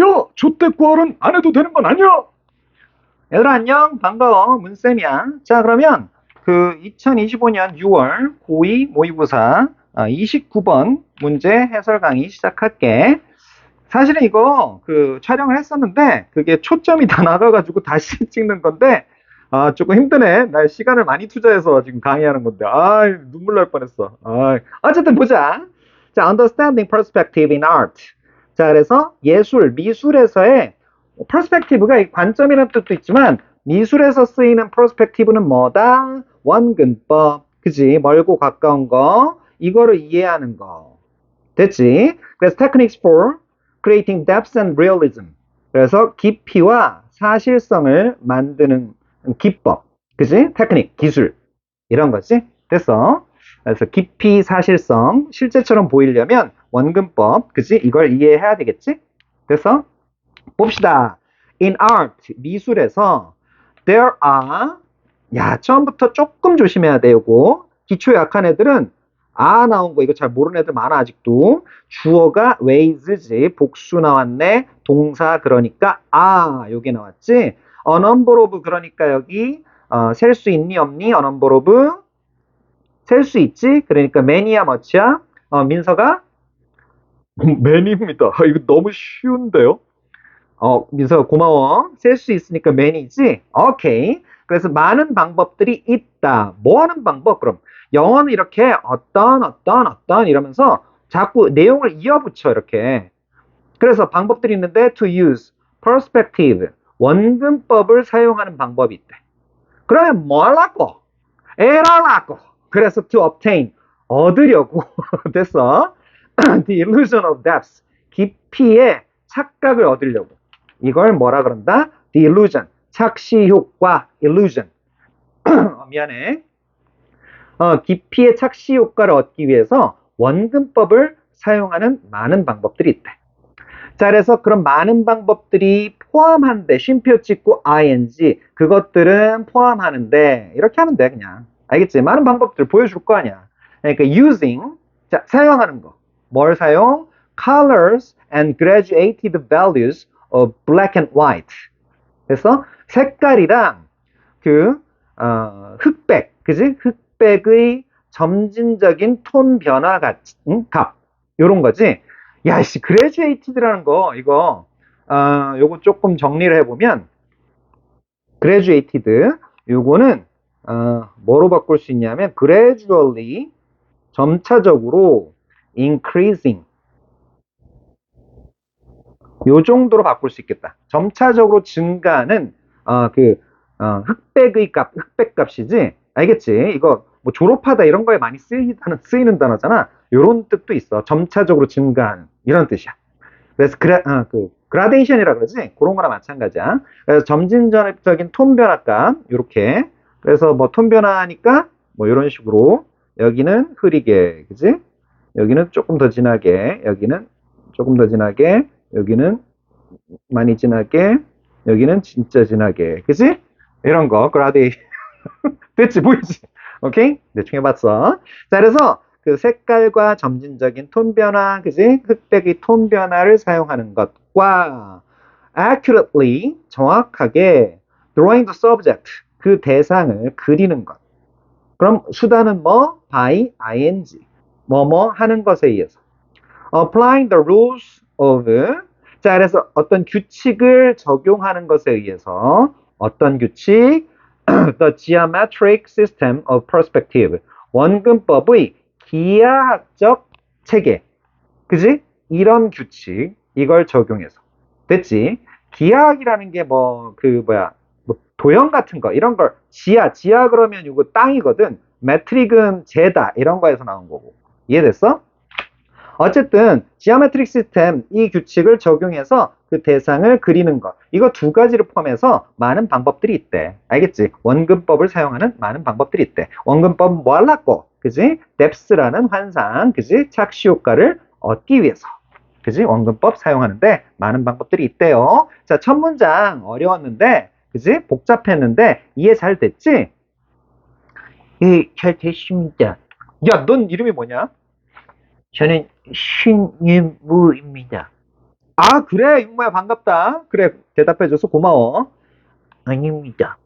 야, 구할은 안 해도 되는 건 아니야? 얘들아, 안녕. 반가워. 문쌤이야. 자, 그러면 그 2025년 6월 고2 모의고사 29번 문제 해설 강의 시작할게. 사실은 이거 그 촬영을 했었는데 그게 초점이 다 나가가지고 다시 찍는 건데 아 조금 힘드네. 나 시간을 많이 투자해서 지금 강의하는 건데 아 눈물 날 뻔했어. 아 어쨌든 보자. 자, understanding perspective in art. 자, 그래서 예술, 미술에서의 perspective가 관점이라는 뜻도 있지만 미술에서 쓰이는 perspective는 뭐다? 원근법, 그지? 멀고 가까운 거, 이거를 이해하는 거. 됐지? 그래서 techniques for creating depth and realism. 그래서 깊이와 사실성을 만드는 기법. 그지? 테크닉, 기술. 이런 거지? 됐어? 그래서 깊이 사실성, 실제처럼 보이려면 원근법, 그지? 이걸 이해해야 되겠지? 그래서 봅시다. In art, 미술에서 there are 야, 처음부터 조금 조심해야 돼, 요거. 기초 약한 애들은 아 나온 거 이거 잘 모르는 애들 많아 아직도. 주어가 ways지. 복수 나왔네. 동사 그러니까 아 요게 나왔지. a number of 그러니까 여기 어, 셀 수 있니 없니? a number of 셀 수 있지? 그러니까 many야 much야? 어, 민서가 many입니다. 이거 너무 쉬운데요? 어, 민서 고마워. 셀 수 있으니까 many지? 오케이. 그래서 많은 방법들이 있다. 뭐 하는 방법? 그럼 영어는 이렇게 어떤 어떤 어떤 이러면서 자꾸 내용을 이어붙여 이렇게. 그래서 방법들이 있는데 to use perspective 원근법을 사용하는 방법이 있대. 그러면 뭐 하려고? 에라라고. 그래서 to obtain 얻으려고 됐어. The illusion of depth 깊이의 착각을 얻으려고 이걸 뭐라 그런다? The illusion 착시 효과 illusion 어, 미안해. 어, 깊이의 착시 효과를 얻기 위해서 원근법을 사용하는 많은 방법들이 있대. 자, 그래서 그런 많은 방법들이 포함한데 쉼표 찍고 ing 그것들은 포함하는데 이렇게 하면 돼 그냥 알겠지? 많은 방법들 보여줄 거 아니야. 그러니까 using 자 사용하는 거. 뭘 사용? colors and graduated values of black and white. 그래서 색깔이랑 그 어, 흑백, 그지? 흑백의 점진적인 톤 변화 값, 응? 값 요런 거지. 야, 씨, graduated라는 거 이거 어, 요거 조금 정리를 해보면 graduated 요거는 어, 뭐로 바꿀 수 있냐면 gradually 점차적으로 increasing 요 정도로 바꿀 수 있겠다. 점차적으로 증가하는 어, 그 어, 흑백의 값, 흑백 값이지. 알겠지? 이거 뭐 졸업하다 이런 거에 많이 쓰이는, 쓰이는 단어잖아. 요런 뜻도 있어. 점차적으로 증가하는 이런 뜻이야. 그래서 그라, 어, 그 그라데이션이라 그러지. 그런 거랑 마찬가지야. 그래서 점진적인 톤 변화값 이렇게. 그래서 뭐 톤 변화니까 뭐 이런 식으로 여기는 흐리게, 그지? 여기는 조금 더 진하게, 여기는 조금 더 진하게, 여기는 많이 진하게, 여기는 진짜 진하게, 그지? 이런 거, 그라데이션. 됐지? 보이지? 오케이? 대충 해봤어. 자, 그래서 그 색깔과 점진적인 톤 변화, 그지? 흑백의 톤 변화를 사용하는 것과 accurately, 정확하게 drawing the subject, 그 대상을 그리는 것. 그럼 수단은 뭐? by ing. 뭐뭐 하는 것에 의해서. applying the rules of 자, 그래서 어떤 규칙을 적용하는 것에 의해서 어떤 규칙? the geometric system of perspective. 원근법의 기하학적 체계. 그지? 이런 규칙, 이걸 적용해서. 됐지? 기하학이라는 게 뭐, 그, 뭐야, 뭐 도형 같은 거, 이런 걸 지하, 지하 그러면 이거 땅이거든. 매트릭은 재다, 이런 거에서 나온 거고. 이해됐어? 어쨌든 지오메트릭 시스템 이 규칙을 적용해서 그 대상을 그리는 것 이거 두 가지를 포함해서 많은 방법들이 있대. 알겠지? 원근법을 사용하는 많은 방법들이 있대. 원근법 뭐 하려고? 그지? 뎁스라는 환상 그지? 착시 효과를 얻기 위해서. 그지? 원근법 사용하는데 많은 방법들이 있대요. 자 첫 문장 어려웠는데 그지 복잡했는데 이해 잘 됐지 예 잘 됐습니다 야 넌 이름이 뭐냐 저는 신유무입니다. 아, 그래, 윤모야, 반갑다. 그래, 대답해줘서 고마워. 아닙니다.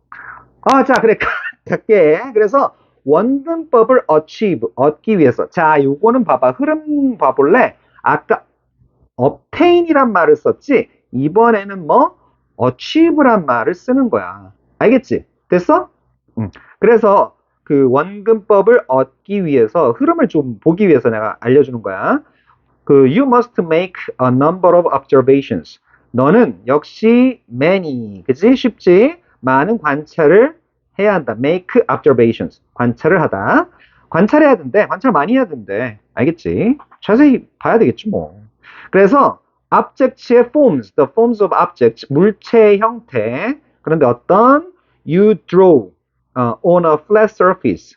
아, 자, 그래, 갈게. 그래서 원근법을 achieve, 얻기 위해서. 자, 요거는 봐봐. 흐름 봐볼래? 아까 obtain이란 말을 썼지, 이번에는 뭐, achieve란 말을 쓰는 거야. 알겠지? 됐어? 응. 그래서 그 원근법을 얻기 위해서, 흐름을 좀 보기 위해서 내가 알려주는 거야. 그 you must make a number of observations. 너는 역시 many, 그지? 쉽지? 많은 관찰을 해야 한다. make observations. 관찰을 하다. 관찰해야 된대. 관찰 많이 해야 된대. 알겠지? 자세히 봐야 되겠지 뭐. 그래서 object의 forms, the forms of objects, 물체의 형태. 그런데 어떤 you draw 어, on a flat surface.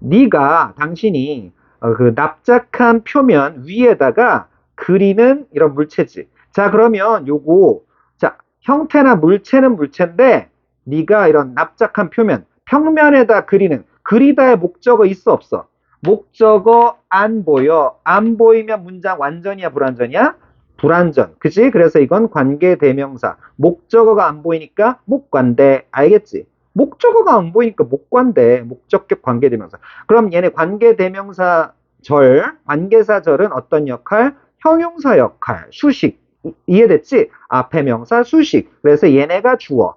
네가 당신이 어, 그 납작한 표면 위에다가 그리는 이런 물체지. 자, 그러면 요거 자, 형태나 물체는 물체인데 네가 이런 납작한 표면, 평면에다 그리는 그리다의 목적어 있어 없어? 목적어 안 보여. 안 보이면 문장 완전이야 불완전이야? 불완전. 그지? 그래서 이건 관계 대명사. 목적어가 안 보이니까 목관대. 알겠지? 목적어가 안 보이니까 목관대. 목적격 관계 대명사. 그럼 얘네 관계 대명사 절, 관계사 절은 어떤 역할? 형용사 역할, 수식. 이- 이해됐지? 앞에 명사 수식. 그래서 얘네가 주어.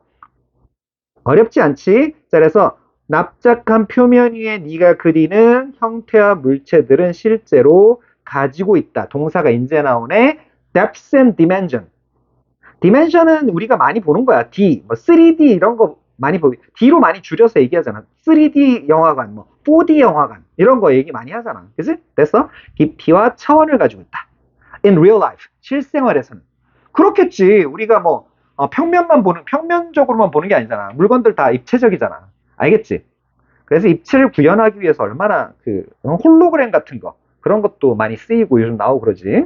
어렵지 않지? 자, 그래서 납작한 표면 위에 네가 그리는 형태와 물체들은 실제로 가지고 있다. 동사가 이제 나오네. Depth and dimension. dimension은 우리가 많이 보는 거야. D, 뭐 3D 이런 거 많이 보기. D로 많이 줄여서 얘기하잖아. 3D 영화관, 뭐 4D 영화관 이런 거 얘기 많이 하잖아. 그지? 됐어? 깊이와 차원을 가지고 있다. In real life, 실생활에서는. 그렇겠지. 우리가 뭐 어, 평면만 보는 평면적으로만 보는 게 아니잖아. 물건들 다 입체적이잖아. 알겠지? 그래서 입체를 구현하기 위해서 얼마나 그 어, 홀로그램 같은 거 그런 것도 많이 쓰이고 요즘 나오고 그러지.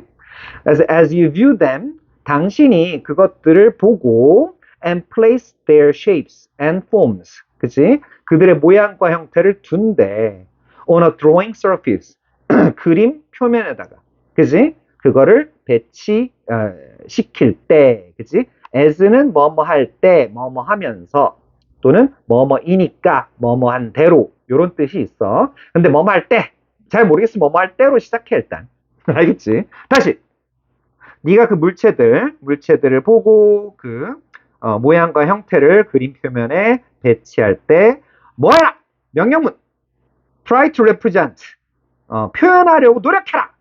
그래서 as you view them, 당신이 그것들을 보고 and place their shapes and forms, 그치? 그들의 모양과 형태를 둔대. on a drawing surface, 그림 표면에다가, 그치? 그거를 배치 어, 시킬 때, 그치? as는 뭐뭐 할 때, 뭐뭐 하면서 또는 뭐뭐이니까 뭐뭐한 대로 요런 뜻이 있어. 근데 뭐뭐 할 때, 잘 모르겠으면 뭐뭐 할 때로 시작해 일단. 알겠지? 다시 네가 그 물체들, 물체들을 보고 그 어, 모양과 형태를 그림 표면에 배치할 때 뭐해라? 명령문. Try to represent. 어, 표현하려고 노력해라.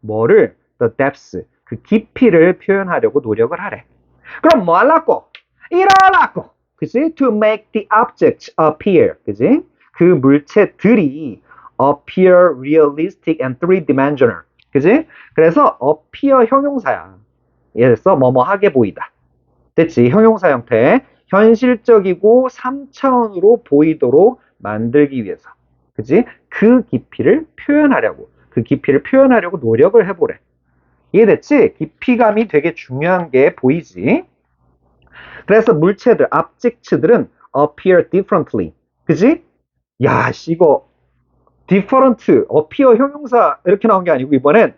뭐를? The depths. 그 깊이를 표현하려고 노력을 하래. 그럼 뭐 하려고? 이러라고. 그지? To make the objects appear. 그지? 그 물체들이 appear realistic and three-dimensional. 그지? 그래서 appear 형용사야. 예서 뭐뭐 하게 보이다. 됐지? 형용사 형태. 현실적이고 3차원으로 보이도록 만들기 위해서. 그지? 그 깊이를 표현하려고. 그 깊이를 표현하려고 노력을 해보래. 이해됐지? 깊이감이 되게 중요한 게 보이지? 그래서 물체들, objects들은 appear differently. 그지? 야, 씨, 이거 different, appear 형용사 이렇게 나온 게 아니고 이번엔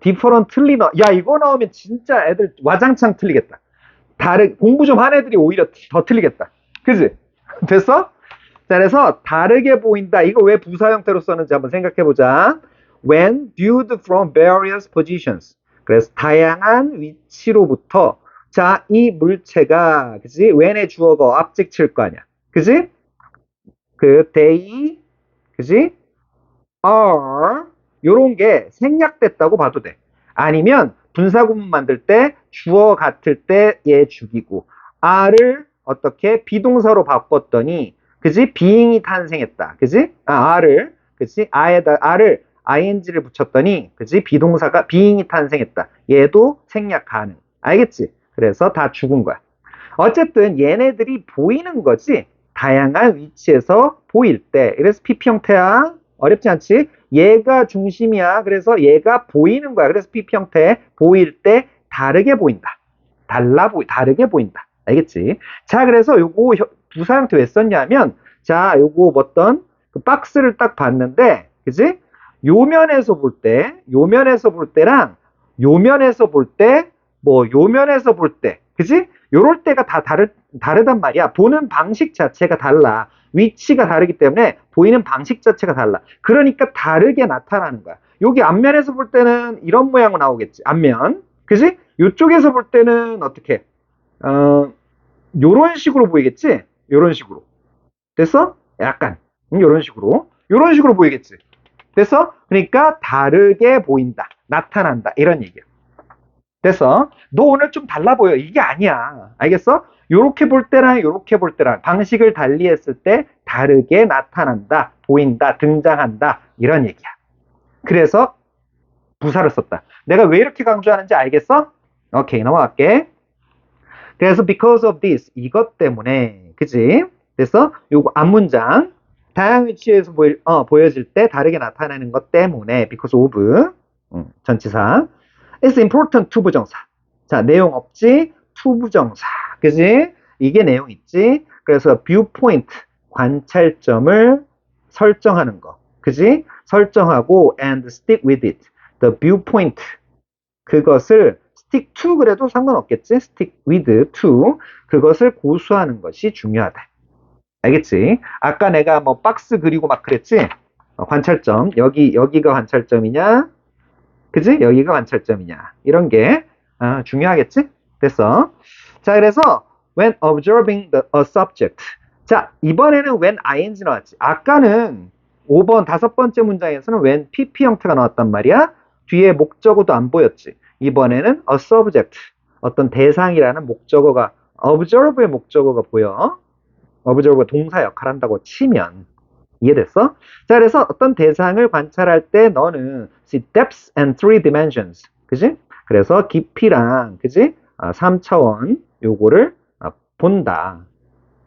differently 나. 야, 이거 나오면 진짜 애들 와장창 틀리겠다. 다르 공부 좀 한 애들이 오히려 더 틀리겠다. 그지? 됐어? 자, 그래서 다르게 보인다. 이거 왜 부사 형태로 썼는지 한번 생각해 보자. When viewed from various positions. 그래서 다양한 위치로부터 자, 이 물체가 그지? when의 주어가 object일 거 아니야. 그지? 그 they 그지? Are 요런 게 생략됐다고 봐도 돼. 아니면 분사 구문 만들 때 주어 같을 때 얘 죽이고 are를 어떻게 비동사로 바꿨더니 그지? being이 탄생했다. 그지? 아, are를 그지? a에다 a를 ing를 붙였더니 그지? 비동사가 being이 탄생했다. 얘도 생략 가능. 알겠지? 그래서 다 죽은 거야. 어쨌든 얘네들이 보이는 거지. 다양한 위치에서 보일 때. 그래서 PP 형태야. 어렵지 않지? 얘가 중심이야. 그래서 얘가 보이는 거야. 그래서 PP 형태 보일 때 다르게 보인다. 달라 보이, 다르게 보인다. 알겠지? 자, 그래서 요거 혀- 부사 형태 왜 썼냐면, 자, 요거 어떤 그 박스를 딱 봤는데, 그지? 요면에서 볼 때, 요면에서 볼 때랑 요면에서 볼 때 뭐 요면에서 볼 때, 그지? 요럴 때가 다 다르, 다르단 말이야. 보는 방식 자체가 달라. 위치가 다르기 때문에 보이는 방식 자체가 달라. 그러니까 다르게 나타나는 거야. 여기 앞면에서 볼 때는 이런 모양으로 나오겠지. 앞면. 그지? 요쪽에서 볼 때는 어떻게? 어, 요런 식으로 보이겠지? 요런 식으로. 됐어? 약간. 음, 요런 식으로. 요런 식으로 보이겠지? 됐어? 그러니까 다르게 보인다. 나타난다. 이런 얘기야. 됐어? 너 오늘 좀 달라 보여. 이게 아니야. 알겠어? 요렇게 볼 때랑 요렇게 볼 때랑 방식을 달리 했을 때 다르게 나타난다, 보인다, 등장한다. 이런 얘기야. 그래서 부사를 썼다. 내가 왜 이렇게 강조하는지 알겠어? 오케이, 넘어갈게. 그래서 because of this, 이것 때문에, 그지? 그래서 요거 앞문장, 다양한 위치에서 보여, 어, 보여질 때 다르게 나타나는 것 때문에, because of, 음, 전치사. It's important to 부정사. 자, 내용 없지? to 부정사. 그지? 이게 내용 있지? 그래서 viewpoint, 관찰점을 설정하는 거. 그지? 설정하고 and stick with it. The viewpoint. 그것을 stick to 그래도 상관없겠지? stick with to. 그것을 고수하는 것이 중요하다. 알겠지? 아까 내가 뭐 박스 그리고 막 그랬지? 어, 관찰점. 여기, 여기가 관찰점이냐? 그지? 여기가 관찰점이냐? 이런 게 아, 중요하겠지? 됐어. 자, 그래서 when observing the, a subject. 자, 이번에는 when ing 나왔지. 아까는 5번 다섯 번째 문장에서는 when pp 형태가 나왔단 말이야. 뒤에 목적어도 안 보였지. 이번에는 a subject. 어떤 대상이라는 목적어가 observe의 목적어가 보여. observe가 동사 역할 한다고 치면 이해됐어? 자, 그래서 어떤 대상을 관찰할 때 너는 see depths and three dimensions. 그지? 그래서 깊이랑, 그지? 아, 3차원 요거를 아, 본다.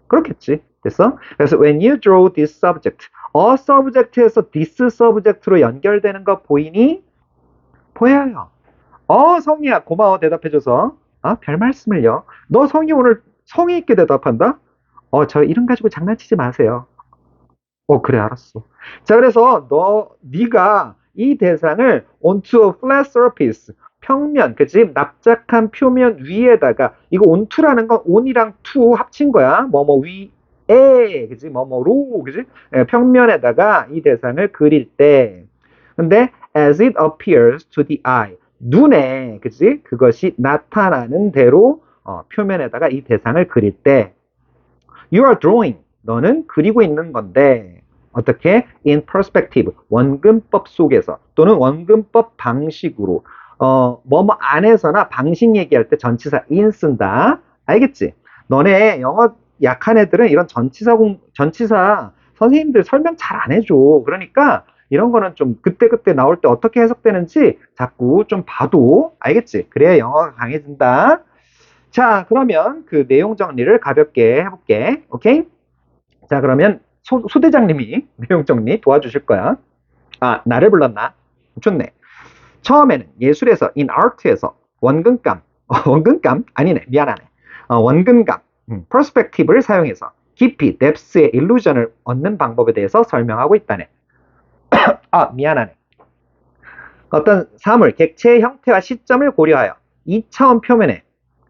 그렇겠지. 됐어? 그래서 when you draw this subject, a subject에서 this subject로 연결되는 거 보이니? 보여요. 어, 성희야, 고마워 대답해줘서. 아, 별 말씀을요. 너 성희 오늘 성의 있게 대답한다? 어, 저 이름 가지고 장난치지 마세요. 어, 그래, 알았어. 자, 그래서 너, 네가 이 대상을 onto a flat surface, 평면, 그치? 납작한 표면 위에다가, 이거 onto라는 건 on이랑 to 합친 거야. 뭐뭐 위 에, 그치? 뭐뭐 로, 그치? 예, 평면에다가 이 대상을 그릴 때. 근데, as it appears to the eye, 눈에, 그치? 그것이 나타나는 대로, 어, 표면에다가 이 대상을 그릴 때, you are drawing. 너는 그리고 있는 건데, 어떻게? in perspective, 원근법 속에서, 또는 원근법 방식으로, 어, 뭐뭐 안에서나 방식 얘기할 때 전치사 in 쓴다. 알겠지? 너네 영어 약한 애들은 이런 전치사 공, 전치사 선생님들 설명 잘 안 해줘. 그러니까 이런 거는 좀 그때그때 나올 때 어떻게 해석되는지 자꾸 좀 봐도 알겠지? 그래야 영어가 강해진다. 자, 그러면 그 내용 정리를 가볍게 해볼게. 오케이? 자, 그러면 소, 소대장님이 내용 정리 도와주실 거야. 아, 나를 불렀나? 좋네. 처음에는 예술에서, in art에서 원근감, 어, 원근감? 아니네, 미안하네. 어, 원근감, 음, perspective를 사용해서 깊이, depth의 illusion을 얻는 방법에 대해서 설명하고 있다네. 아, 미안하네. 어떤 사물, 객체의 형태와 시점을 고려하여 2차원 표면에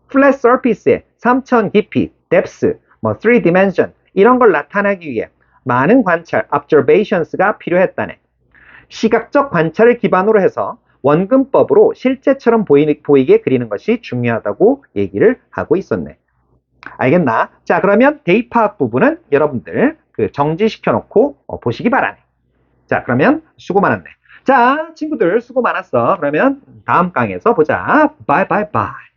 flat surface의 3차원 깊이, depth, 뭐 3 dimension 이런 걸 나타내기 위해 많은 관찰, observations가 필요했다네. 시각적 관찰을 기반으로 해서 원근법으로 실제처럼 보이, 보이게 그리는 것이 중요하다고 얘기를 하고 있었네. 알겠나? 자, 그러면 대입파악 부분은 여러분들 그 정지시켜 놓고 어, 보시기 바라네. 자, 그러면 수고 많았네. 자, 친구들 수고 많았어. 그러면 다음 강에서 보자. 바이 바이 바이.